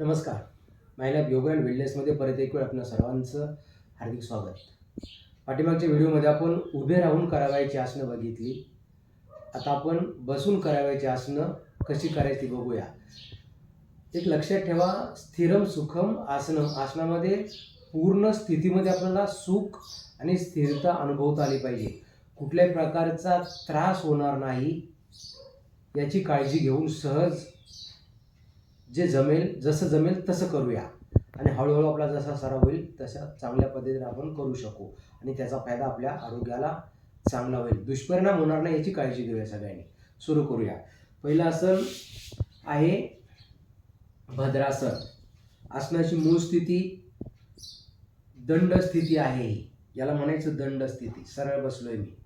नमस्कार. मायलॅब योगा अँड वेलनेसमध्ये परत एक वेळ आपल्या सर्वांचं हार्दिक स्वागत. पाठीमागच्या व्हिडिओमध्ये आपण उभे राहून करावायची आसनं बघितली. आता आपण बसून करावायची आसनं कशी करायची बघूया. एक लक्षात ठेवा स्थिरम सुखम आसनं. आसनामध्ये पूर्ण स्थितीमध्ये आपल्याला सुख आणि स्थिरता अनुभवता आली पाहिजे. कुठल्याही प्रकारचा त्रास होणार नाही. याची काळजी घेऊन सहज जे जमेल जसं जमेल तसं करूया. आणि हळूहळू आपला जसा सराव होईल तशा चांगल्या पद्धतीने आपण करू शकू. आणि त्याचा फायदा आपल्या आरोग्याला चांगला होईल. दुष्परिणाम होणार नाही याची काळजी घेऊया सगळ्यांनी. सुरू करूया. पहिलं आसन आहे भद्रासन आसनाची मूळ स्थिती दंड स्थिती आहे. याला म्हणायचं दंड स्थिती. सरळ बसलोय मी.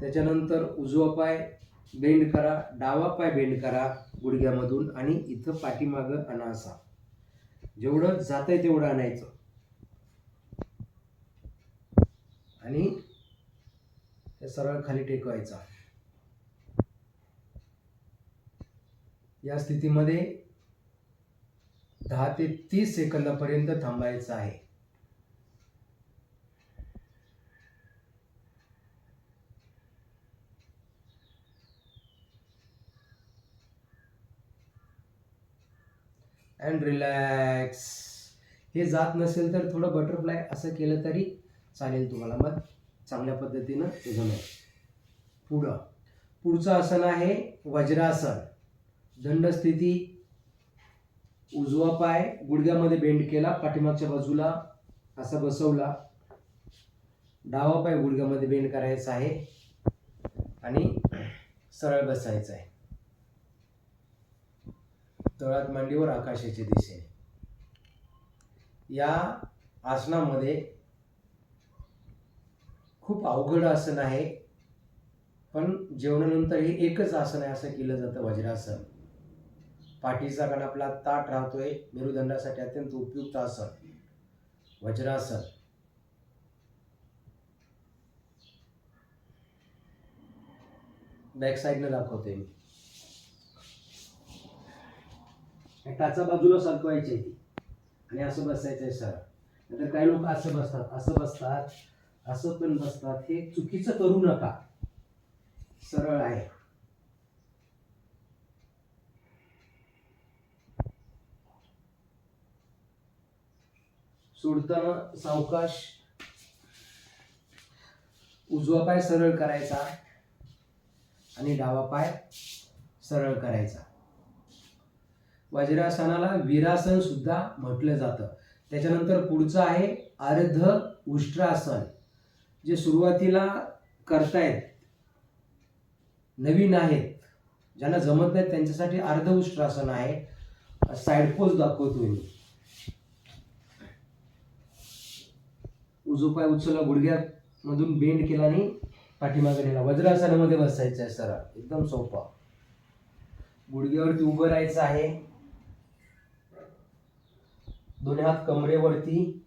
त्याच्यानंतर उजवा पाय बेंड करा डावा पाय बेंड करा गुडघ्यामधून आणि इथं पाठीमागं अनासा. जेवढं जात आहे तेवढं आणायचं. आणि सरळ खाली टेकवायचा. या स्थितीमध्ये दहा ते तीस सेकंदापर्यंत थांबायचं आहे. अँड रिलॅक्स हे जात नसेल तर थोडं बटरफ्लाय असं केलं तरी चालेल तुम्हाला. मग चांगल्या पद्धतीनं ते जमेल पुढं. पुढचं आसन आहे वज्रासन. दंडस्थिती उजवा पाय गुडघ्यामध्ये बेंड केला पाठीमागच्या बाजूला असा बसवला. डावा पाय गुडघ्यामध्ये बेंड करायचा आहे. आणि सरळ बसायचं आहे. तळात मांडीवर आकाशाचे दिशेने या आसनामध्ये खूप अवघड आसन आहे पण जेवणानंतर हे एकच आसन आहे असं केलं जातं वज्रासन. पाठीचा कण आपला ताट राहतोय मेरुदंडासाठी अत्यंत उपयुक्त आसन वज्रासन. बॅक साईडनं दाखवतोय मी. टाचा बाजूला सरकवायची आहे ती. आणि असं बसायचं आहे सर नंतर काही लोक असं बसतात असं बसतात असं पण बसतात. हे चुकीचं करू नका. सरळ आहे. सोडताना सावकाश उजवा पाय सरळ करायचा आणि डावा पाय सरळ करायचा. वज्रासनाला वीरासन सुद्धा म्हटलं जातं. त्याच्यानंतर पुढचं आहे अर्ध उष्ट्रासन जे सुरुवातीला करतायत नवीन आहेत ज्यांना जमत नाहीत त्यांच्यासाठी अर्ध उष्ट्रासन आहे. साईड पोज दाखवतो मी. उजू पाय उचलला गुडघ्यामधून बेंड केला आणि पाठीमागे नेला. वज्रासनामध्ये बसायचं आहे सरळ एकदम सोपा. गुडघ्यावरती उभं राहायचं आहे. दोन्ही हात कमरेवरती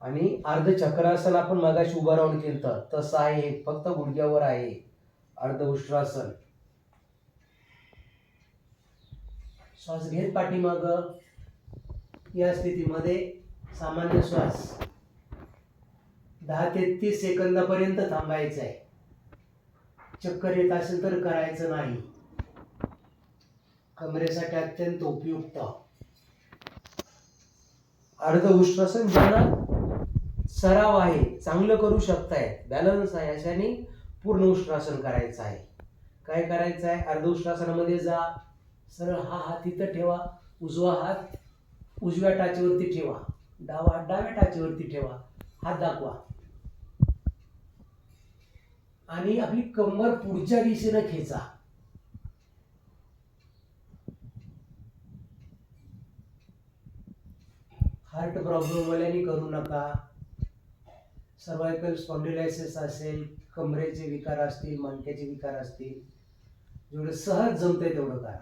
आणि अर्ध चक्रासन आपण मगाशी उभा राहून केलं तसं आहे फक्त गुडघ्यावर आहे. अर्ध उष्ट्रासन. श्वास घेत पाठीमाग. या स्थितीमध्ये सामान्य श्वास. दहा ते तीस सेकंदापर्यंत थांबायचं आहे. चक्कर येत असेल तर करायचं नाही. कमरेसाठी अत्यंत उपयुक्त. अर्ध उष्ट्रासन ज्यांना सराव आहे चांगलं करू शकताय. बॅलन्स आहे अशाने पूर्ण उष्ट्रासन करायचं आहे. काय करायचं आहे? अर्ध उष्ट्रासनामध्ये जा. सरळ हा हात इथं ठेवा. उजवा हात उजव्या टाचेवरती ठेवा. डावा हात डाव्या टाचेवरती ठेवा. हात दाखवा. आणि आपली कंबर पुढच्या दिशेनं खेचा. हार्ट प्रॉब्लेम वाल्यानी करू नका. सर्वायकल स्पॉन्डिलायसिस असेल कमरेचे विकार असतील मणक्याचे विकार असतील जेवढं सहज जमतंय तेवढं करा.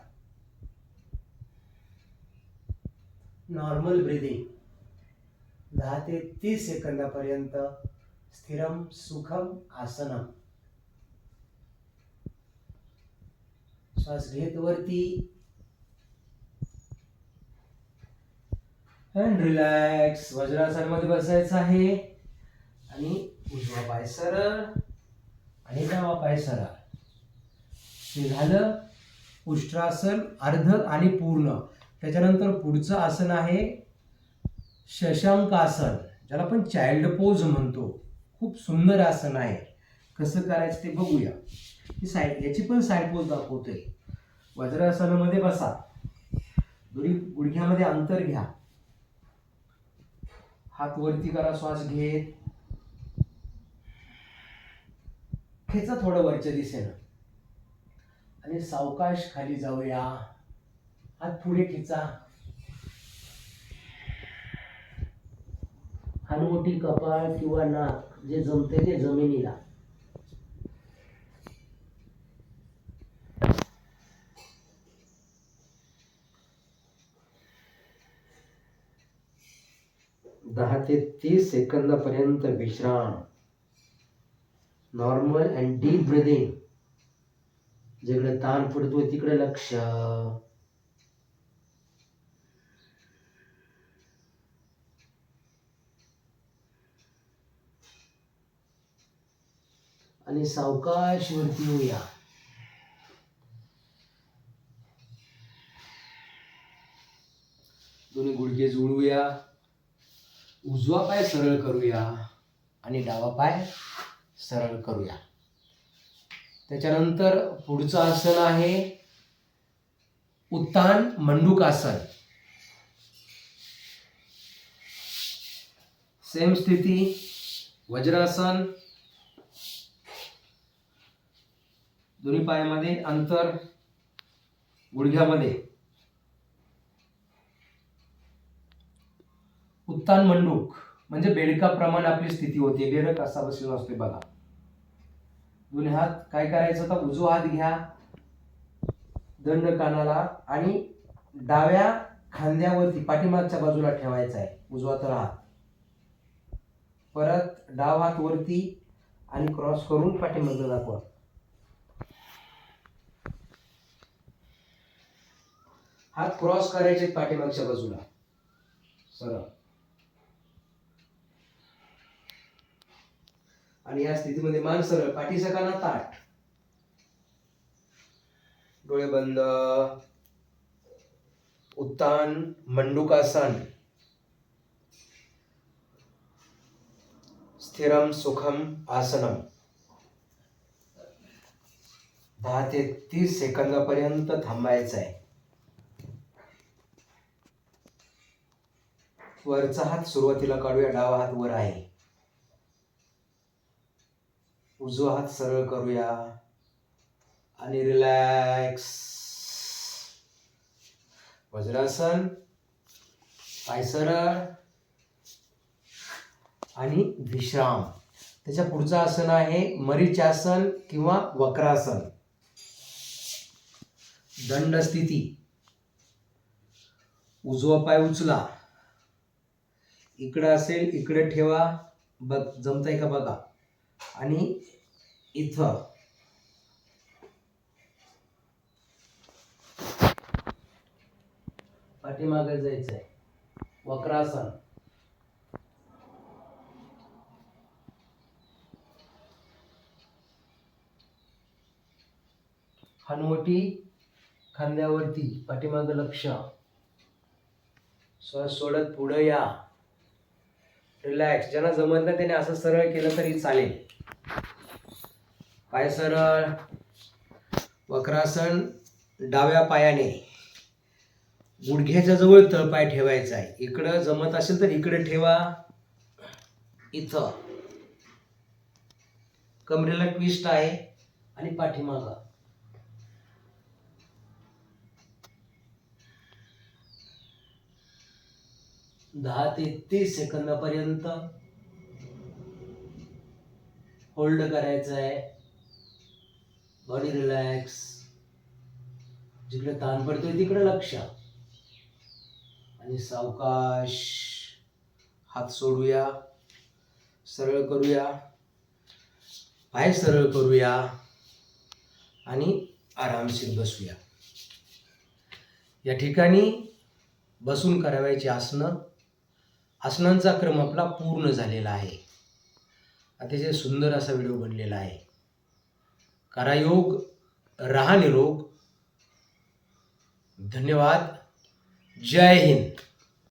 नॉर्मल ब्रिदिंग दहा ते तीस सेकंदापर्यंत स्थिरम सुखम आसनम. श्वास घेत वरती अँड रिलॅक्स वज्रासनामध्ये बसायचं आहे. आणि उजवा पाय सरळ आणि डावा पाय सरळ. हे झालं उष्ट्रासन अर्ध आणि पूर्ण. त्याच्यानंतर पुढचं आसन आहे शशांक आसन ज्याला आपण चाइल्ड पोज म्हणतो. खूप सुंदर आसन आहे. कसं करायचं ते बघूया. ही साईड याची पण साईड पोज दाखवतोय. वज्रासनामध्ये बसा. दोन्ही गुडघ्यामध्ये अंतर घ्या. हात वरती करा श्वास घेत. खेचा थोडं वरच्या दिसेल आणि सावकाश खाली जाऊया. हात पुढे खेचा. हनुवटी कपाळ किंवा नाक जे जमते ते जमिनीला दहा ते तीस सेकंदापर्यंत विश्राम. नॉर्मल अँड डीप ब्रिदिंग जिकडे ताण पडतोय तिकडे लक्ष. आणि सावकाश वरती येऊया. दोन्ही गुडघे जुळूया. उजवा पाय सरळ करूया आणि डावा पाय सरळ करूया. त्याच्यानंतर पुढचं आसन आहे उत्तान मंडूक आसन. सेम स्थिती वज्रासन दोन्ही पायामध्ये अंतर गुडघ्यामध्ये. उत्तान मंडूक म्हणजे बेडकाप्रमाणे आपली स्थिती होती. बेडक असा बसलेला असते बघा. दोन्ही हात काय करायचं तर उजवा हात घ्या. दंड कानाला आणि डाव्या खांद्यावरती पाठीमागच्या बाजूला ठेवायचा आहे. उजवा तर हात. परत डाव हात वरती आणि क्रॉस करून पाठीमागं दाखवा. हात क्रॉस करायचे पाठीमागच्या बाजूला. सरळ. आणि या स्थितीमध्ये मान सरळ पाठीचा काना ताट डोळे बंद. उत्तान मंडुकासन. स्थिरम सुखम आसनम. दहा ते तीस सेकंदापर्यंत थांबायचं आहे वरचा हात सुरुवातीला काढूया डावा हात वर आहे. उजवा हात सरळ करूया. आणि रिलॅक्स वज्रासन पाय सरळ. आणि विश्राम. त्याच्या पुढचं आसन आहे मरीचासन किंवा वक्रासन. दंड स्थिती. उजवा पाय उचला. इकडं असेल इकडे ठेवा. बघ जमतंय का बघा? आणि इथं. पाठीमागे जायचंय. वक्रासन. हनवटी खांद्यावरती पाठीमागं लक्ष. श्वास सोडत पुढं या. रिलॅक्स ज्यांना जमत नाही त्याने असं सरळ केलं तरी चालेल. पाय सरळ वक्रासन डाव्या पायाने. गुडघ्याच्या जवळ तळपाय ठेवायचा आहे. इकडं जमत असेल तर इकडे ठेवा. इथं. कमरेला ट्विस्ट आहे आणि पाठीमागा. दहा ते तीस सेकंदापर्यंत. होल्ड करायचं आहे. बॉडी रिलॅक्स जिकडे ताण पडतोय तिकडे लक्ष. आणि सावकाश हात सोडूया. सरळ करूया. पाय सरळ करूया. आणि आरामशीर बसूया. या ठिकाणी बसून करावायची आसनं. आसनांचा क्रम आपला पूर्ण झालेला आहे. अतिशय सुंदर असा व्हिडिओ बनलेला आहे. करा योग रहा निरोग धन्यवाद. जय हिंद.